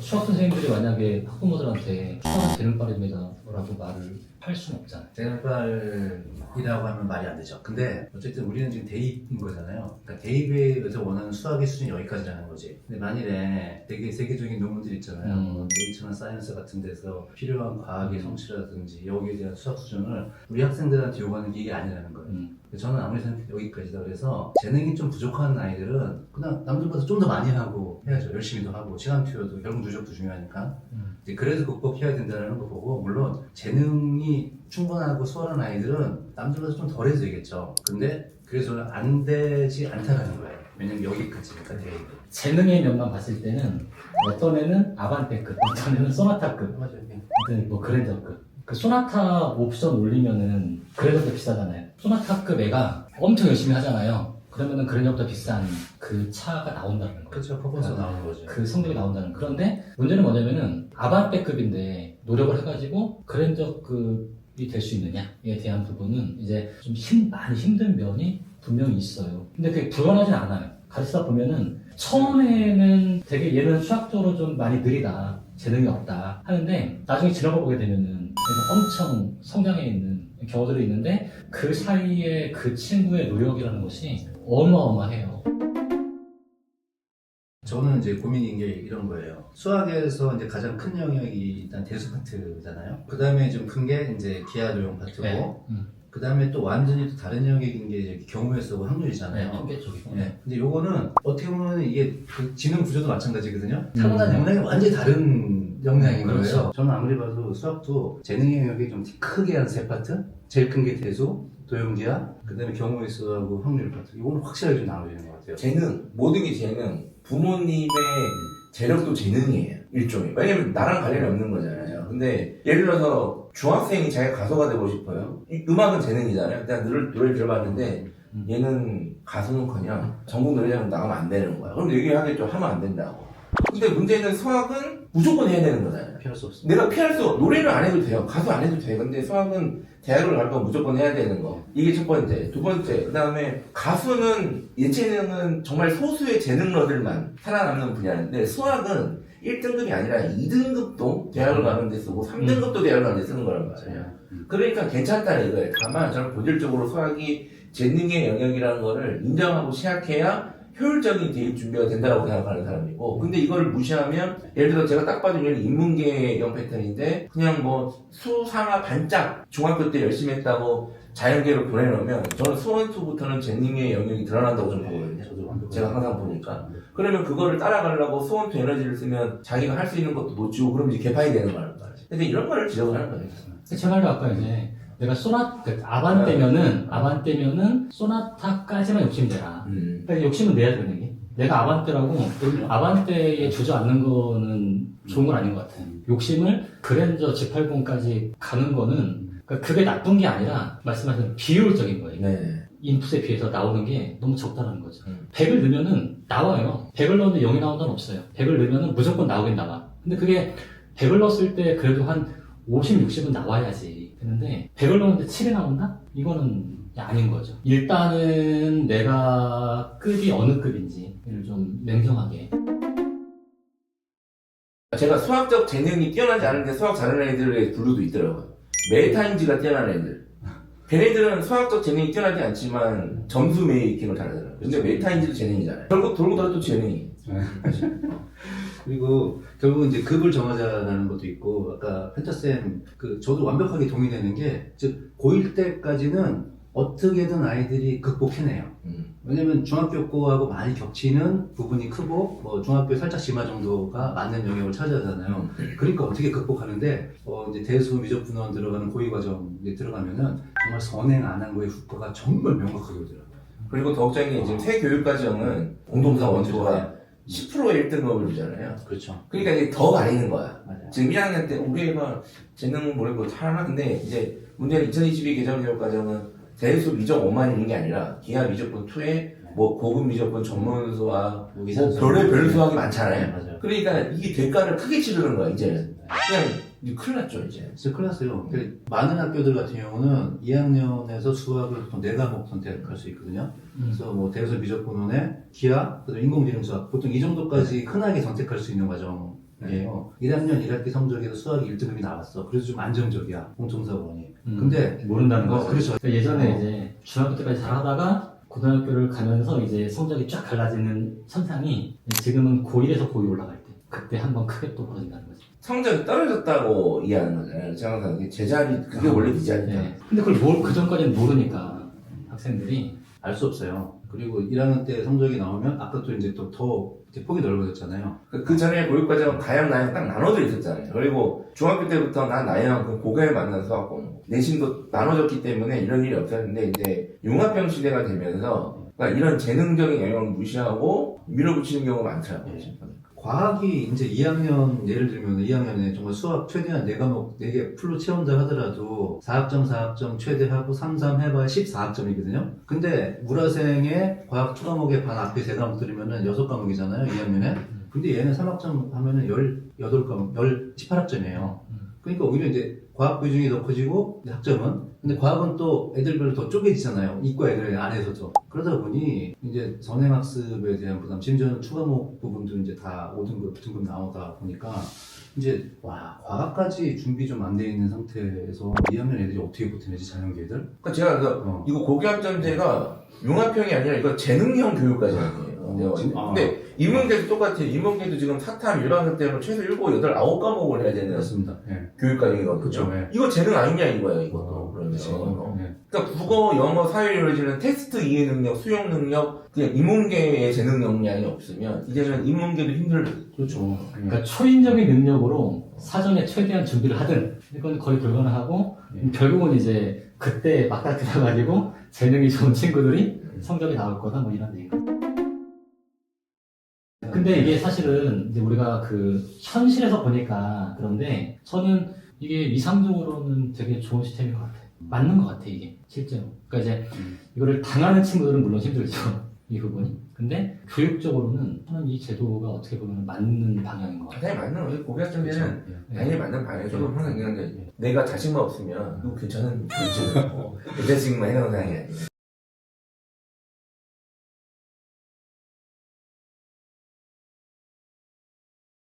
수학 선생님들이 만약에 학부모들한테 수학은 재능빨입니다 라고 말을 할 수는 없잖아요. 제너럴이라고 하면 말이 안 되죠. 근데 어쨌든 우리는 지금 대입인 거잖아요. 그러니까 대입에서 원하는 수학의 수준이 여기까지라는 거지. 근데 만일에 되게 세계적인 논문들 있잖아요. 음. 뭐 네이처나 사이언스 같은 데서 필요한 과학의 성취라든지 여기에 대한 수학 수준을 우리 학생들한테 요구하는 게 이게 아니라는 거예요. 음. 저는 아무리 생각해도 여기까지다 그래서 재능이 좀 부족한 아이들은 그냥 남들보다 좀 더 많이 하고 해야죠. 열심히도 하고 시간 투여도 결국 누적도 중요하니까 음. 이제 그래서 극복해야 된다는 거 보고 물론 재능이 충분하고 수월한 아이들은 남들보다 좀 덜해도 되겠죠. 근데 그래서 안 되지 않다는 거예요. 왜냐면 여기까지니까 대입. 재능의 면만 봤을 때는 어떤 애는 아반떼급, 어떤 애는 소나타급, 맞아요. 어떤 뭐 그랜저급. 그 소나타 옵션 올리면은 그랜저보다 비싸잖아요. 소나타급 애가 엄청 열심히 하잖아요. 그러면은 그랜저보다 비싼 그 차가 나온다는 거예요. 그렇죠. 퍼포먼스 나오는 거죠. 그 성적이 나온다는 그런데 문제는 뭐냐면은 아반떼급인데 노력을 해가지고 그랜저급이 될 수 있느냐에 대한 부분은 이제 좀 힘, 많이 힘든 면이 분명히 있어요 근데 그게 불안하진 않아요 가르치다 보면은 처음에는 되게 얘는 수학적으로 좀 많이 느리다 재능이 없다 하는데 나중에 지나가 보게 되면은 엄청 성장해 있는 경우들이 있는데 그 사이에 그 친구의 노력이라는 것이 어마어마해요 저는 이제 고민인 게 이런 거예요. 수학에서 이제 가장 큰 영역이 일단 대수 파트잖아요. 그 다음에 좀 큰 게 이제 기하 도형 파트고, 네. 음. 그 다음에 또 완전히 또 다른 영역인 게 이제 경우의 수고 네, 확률이잖아요. 통계 쪽이고 네. 근데 요거는 어떻게 보면 이게 그 지능 구조도 마찬가지거든요. 음. 타고난 역량이 완전히 다른 역량인 그렇죠. 거예요. 저는 아무리 봐도 수학도 재능 영역이 좀 크게 한 세 파트, 제일 큰 게 대수, 도형기하, 그 다음에 경우의 수하고 확률 파트. 이거는 확실하게 좀 나눠지는 것 같아요. 재능 모든 게 재능 부모님의 재력도 재능이에요 일종의 왜냐면 나랑 관련이 없는 거잖아요 근데 예를 들어서 중학생이 자기가 가수가 되고 싶어요 이 음악은 재능이잖아요 내가 노래, 노래 들어봤는데 음. 얘는 가수는커녕 전국 노래자랑 나가면 안 되는 거야 그럼 얘기하겠죠 하면 안 된다고 근데 문제는 수학은 무조건 해야 되는 거잖아요. 피할 수 없습니다. 내가 피할 수 노래를 안 해도 돼요. 가수 안 해도 돼. 근데 수학은 대학을 갈 거면 무조건 해야 되는 거. 이게 첫 번째. 두 번째 그 다음에 가수는 예체능은 정말 소수의 재능러들만 살아남는 분야인데 수학은 1등급이 아니라 2등급도 대학을 가는 데 쓰고 3등급도 대학을 가는 데 쓰는 거란 말이에요. 그러니까 괜찮다 이거예요. 다만 저는 본질적으로 수학이 재능의 영역이라는 거를 인정하고 시작해야 효율적인 대입 준비가 된다고 생각하는 사람이고 근데 이걸 무시하면 예를 들어 제가 딱 봐도 얘는 인문계형 패턴인데 그냥 뭐 수상하 반짝 중학교 때 열심히 했다고 자연계로 보내놓으면 저는 수원수부터는 재능의 영역이 드러난다고 저는 보거든요. 제가 항상 보니까. 그러면 그거를 따라가려고 수원투 에너지를 쓰면 자기가 할 수 있는 것도 놓치고 그럼 이제 개판이 되는 거란 말이에요. 근데 이런 거를 지적을 하는 거예요. 제 말도 아까 이제 내가 소나 그 아반떼면은 아반떼면은 소나타까지만 욕심내라. 음. 그러니까 욕심은 내야 되는 게. 내가 아반떼라고 아반떼에 주저앉는 거는 좋은 건 아닌 것 같아. 욕심을 그랜저 G80까지 가는 거는 그러니까 그게 나쁜 게 아니라 말씀하신 비효율적인 거예요. 네. 인풋에 비해서 나오는 게 너무 적다는 거죠. 음. 100을 넣으면은 나와요. 100을 넣었는데 0이 나온다는 없어요. 100을 넣으면은 무조건 나오긴 나와. 근데 그게 100을 넣었을 때 그래도 한 50, 60은 나와야지. 되는데 100을 넣었는데 7이 나온다? 이거는 아닌 거죠. 일단은 내가 급이 어느 급인지를 좀 냉정하게. 제가 수학적 재능이 뛰어나지 않은데 수학 잘하는 애들의 분류도 있더라고요. 메타인지가 뛰어난 애들. 걔네들은 수학적 재능이 뛰어나지 않지만 점수 메이킹을 잘하잖아요. 근데 메타인지도 재능이잖아요. 결국 돌고 돌아 또 재능이. 그리고 결국은 이제 급을 정하자라는 것도 있고 아까 펜타쌤 그 저도 완벽하게 동의되는 게 즉 고1 때까지는 어떻게든 아이들이 극복해내요. 음. 왜냐면 중학교 거하고 많이 겹치는 부분이 크고 뭐 중학교 살짝 심화 정도가 맞는 영역을 차지하잖아요. 그러니까 어떻게 극복하는데 어 이제 대수 미적 분원 들어가는 고위 과정 이제 들어가면은 정말 선행 안 한 거의 후과가 정말 명확하게 오더라고요. 그리고 더 걱정인 게 지금 새 교육 과정은 공동사 원투가 10%의 1등급을 주잖아요. 그렇죠. 그러니까 이제 더 가리는 거야. 맞아요. 지금 1학년 때 우리 애가 재능 모르고 잘하나? 근데 이제 문제는 2022 개정 교육 과정은 대수 미적 5만 있는 게 아니라 기하 미적분 2에 뭐 고급 미적분 전문수와 뭐 별의 별 수학이 많잖아요. 맞아요. 그러니까 이게 대가를 크게 치르는 거야 이제는 그냥 이제 큰일 났죠 이제 진짜 큰일 났어요. 근데 많은 학교들 같은 경우는 2학년에서 수학을 보통 4과목 선택할 수 있거든요. 그래서 뭐 대수 미적분원에 기하, 그다음 인공지능 수학 보통 이 정도까지 흔하게 선택할 수 있는 과정이 예요. 1학년 1학기 성적에서 수학 1등급이 나왔어. 그래서 좀 안정적이야. 공통사고원이. 음, 근데 모른다는 어, 거죠. 그렇죠. 그러니까 예전에 어. 이제 중학교 때까지 잘하다가 고등학교를 가면서 이제 성적이 쫙 갈라지는 현상이 지금은 고1에서 고2 올라갈 때 그때 한번 크게 또 벌어진다는 거죠. 성적이 떨어졌다고 이해하는 거잖아요. 제가 이게 제자리 그게 원래 기자니까. 네. 근데 그걸 모, 그 전까지는 모르니까 학생들이 알 수 없어요. 그리고 1학년 때 성적이 나오면 아까 또 이제 또 더 폭이 넓어졌잖아요. 그, 그 전에 교육과정 가양 나양 딱 나눠져 있었잖아요. 그리고 중학교 때부터 난 나양 그 고개를 만나서 하고 내신도 나눠졌기 때문에 이런 일이 없었는데 이제 융합형 시대가 되면서 그러니까 이런 재능적인 영역을 무시하고 밀어붙이는 경우가 많더라고요. 예. 과학이 이제 2학년 예를 들면 2학년에 정말 수학 최대한 4과목 4개 풀로 채운다 하더라도 4학점 4학점 최대하고 3, 3 해봐야 14학점이거든요. 근데 물화생의 과학 2과목의 반 앞에 3과목 들으면은 6과목이잖아요. 2학년에. 근데 얘는 3학점 하면은 18과목, 18학점이에요. 음. 그러니까 오히려 이제 과학 비중이 더 커지고 이제 학점은 근데 과학은 또 애들별로 더 쪼개지잖아요 이과 애들 안에서도 그러다 보니 이제 선행학습에 대한 부담 심지어는 추가목 부분도 이제 다 5등급 등급 나오다 보니까 이제 와 과학까지 준비 좀 안 돼 있는 상태에서 2학년 애들이 어떻게 버티는지 자연계들 그러니까 제가 그래서 어. 이거 고교학점제가 융합형이 아니라 이거 재능형 교육과정이에요. 어, 진- 아. 근데 인문계도 똑같아요. 인문계도 지금 사탐 일반학 때는 최소 7, 8, 9과목을 해야 되는 그렇습니다 예. 교육과정이거든요. 그쵸, 예. 이거 재능 아니냐 이거예요, 이것도. 어, 그러면. 그렇죠. 예. 그러니까 국어, 영어, 사회료지는 테스트 이해 능력, 수용 능력, 그냥 인문계의 재능 역량이 없으면 이제는 인문계도 힘들거든요. 그렇죠 예. 그러니까 초인적인 능력으로 사전에 최대한 준비를 하든 이건 거의 불가능하고 예. 결국은 이제 그때 맞닥뜨려가지고 재능이 좋은 친구들이 성적이 나올 거다 뭐 이런 얘기. 근데 이게 사실은 이제 우리가 그 현실에서 보니까 그런데 저는 이게 이상적으로는 되게 좋은 시스템인 것 같아요. 맞는 것 같아 이게 실제로. 그러니까 이제 음. 이거를 당하는 친구들은 물론 힘들죠 이 부분이. 근데 교육적으로는 저는 이 제도가 어떻게 보면 맞는 방향인 것 같아요. 당연히 맞는. 고교학점제는 그렇죠. 예. 당연히 맞는 방향이죠. 저도 항상 얘기하는 게 예. 내가 자신만 없으면 누구 괜찮은 괜찮은 자식만 해놓은 상황이 아니에요.